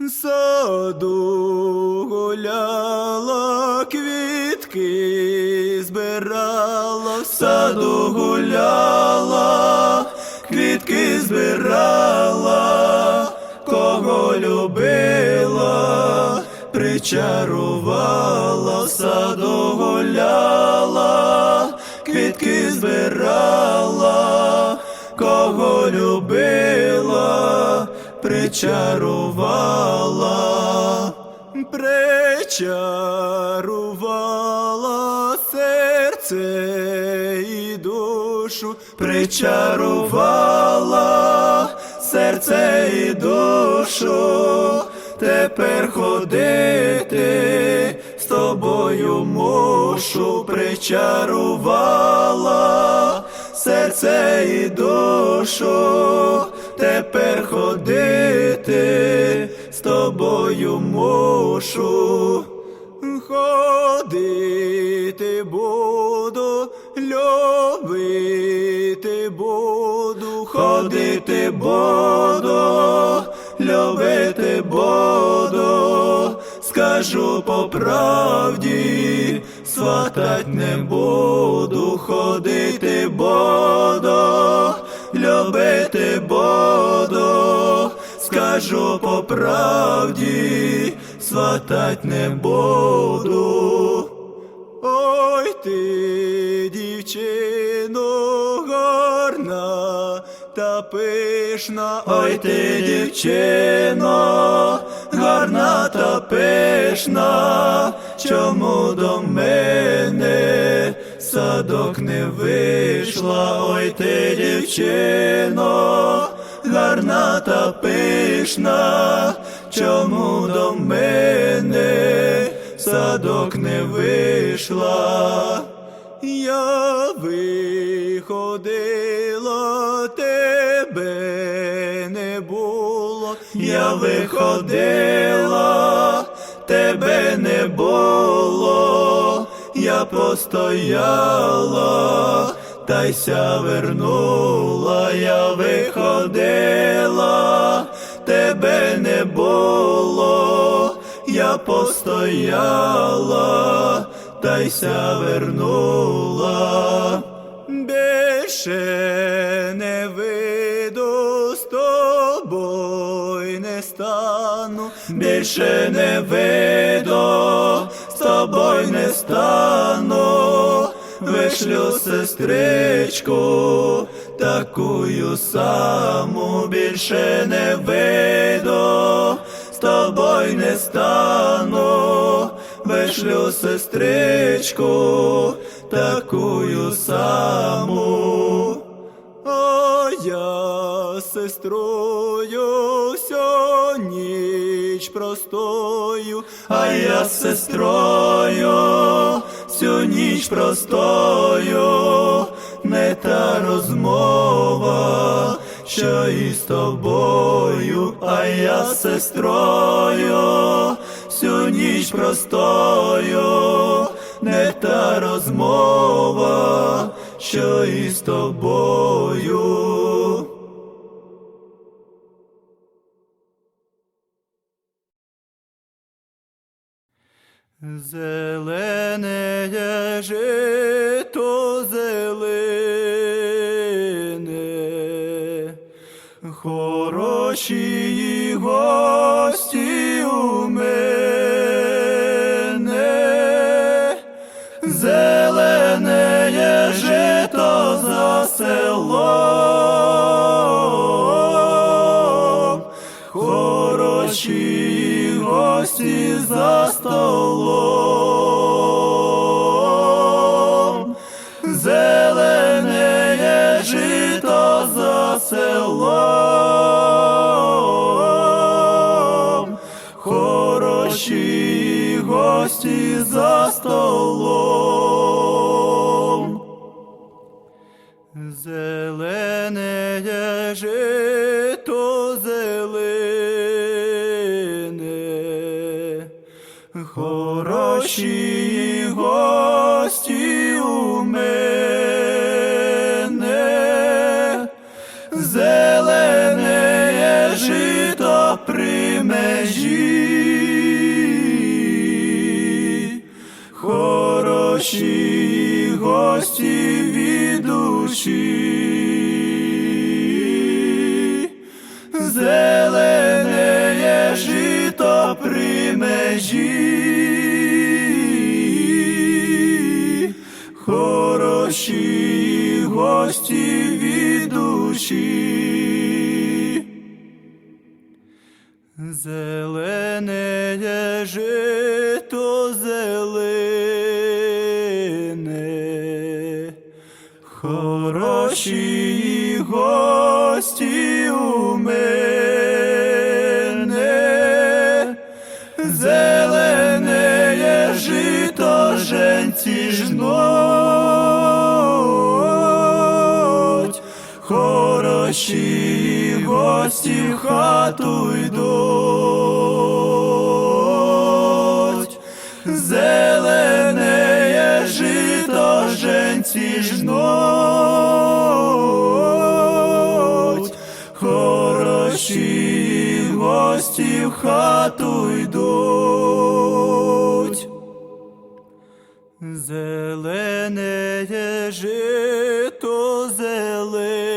Саду гуляла, квітки збирала, в саду гуляла, квітки збирала, кого любила, причарувала, в саду гуляла, квітки збирала, кого любила, причарувала, причарувала серце і душу, причарувала серце і душу, тепер ходити з тобою мушу, причарувала серце і душу, ходити з тобою мушу. Ходити буду, любити буду, ходити буду, любити буду, скажу по правді, сватать не буду, ходити буду, любити буду, скажу по правді, сватать не буду. Ой ти, дівчино, гарна та пишна, ой ти, дівчино, гарна та пишна, чому до мене садок не вийшла, ой ти, дівчино, гарна та пишна, чому до мене садок не вийшла. Я виходила, тебе не було, я виходила, тебе не було, я постояла, та й ся вернула, я виходила, тебе не було, я постояла, та й ся вернула. Більше не вийду з тобою не стану, більше не вийду, тобою не стану, вишлю сестричку, такую саму, більше не вийду, з тобою не стану, вишлю сестричку, такую саму. А я всю ніч простою, а я з сестрою всю ніч простою, не та розмова, що із тобою, а я з сестрою всю ніч простою, не та розмова, що із тобою. Зелене жито зелене, хороші за столом. Зелене жито зелене, хороші хороші гості від душі, зелене жито при межі, хороші гості від душі. Зелене хороші гості у мене, зелене жито женці жнуть, хороші гості в хату йдуть, зелене жито женці жнуть, хороші гості в хату йдуть. Зелене жито зелене,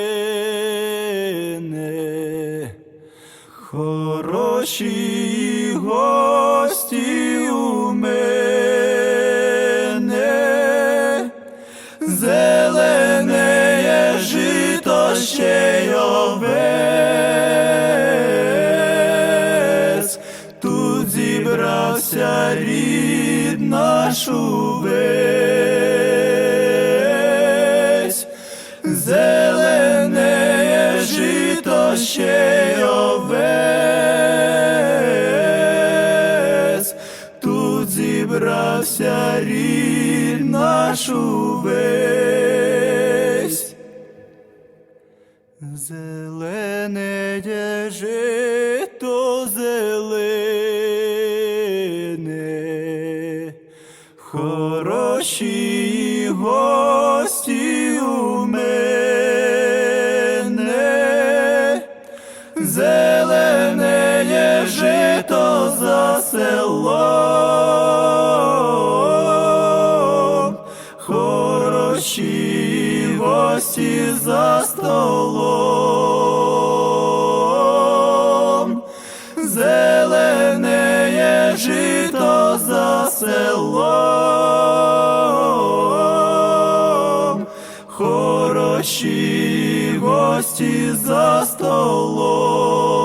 хороші гості у мене, ще й тут зібрався рід наш увесь, зелене жито ще й тут зібрався рід наш увесь. Хороші гості у мене, зелене жито за селом, хороші гості за столом, зелене жито за селом, хороші гості за столом.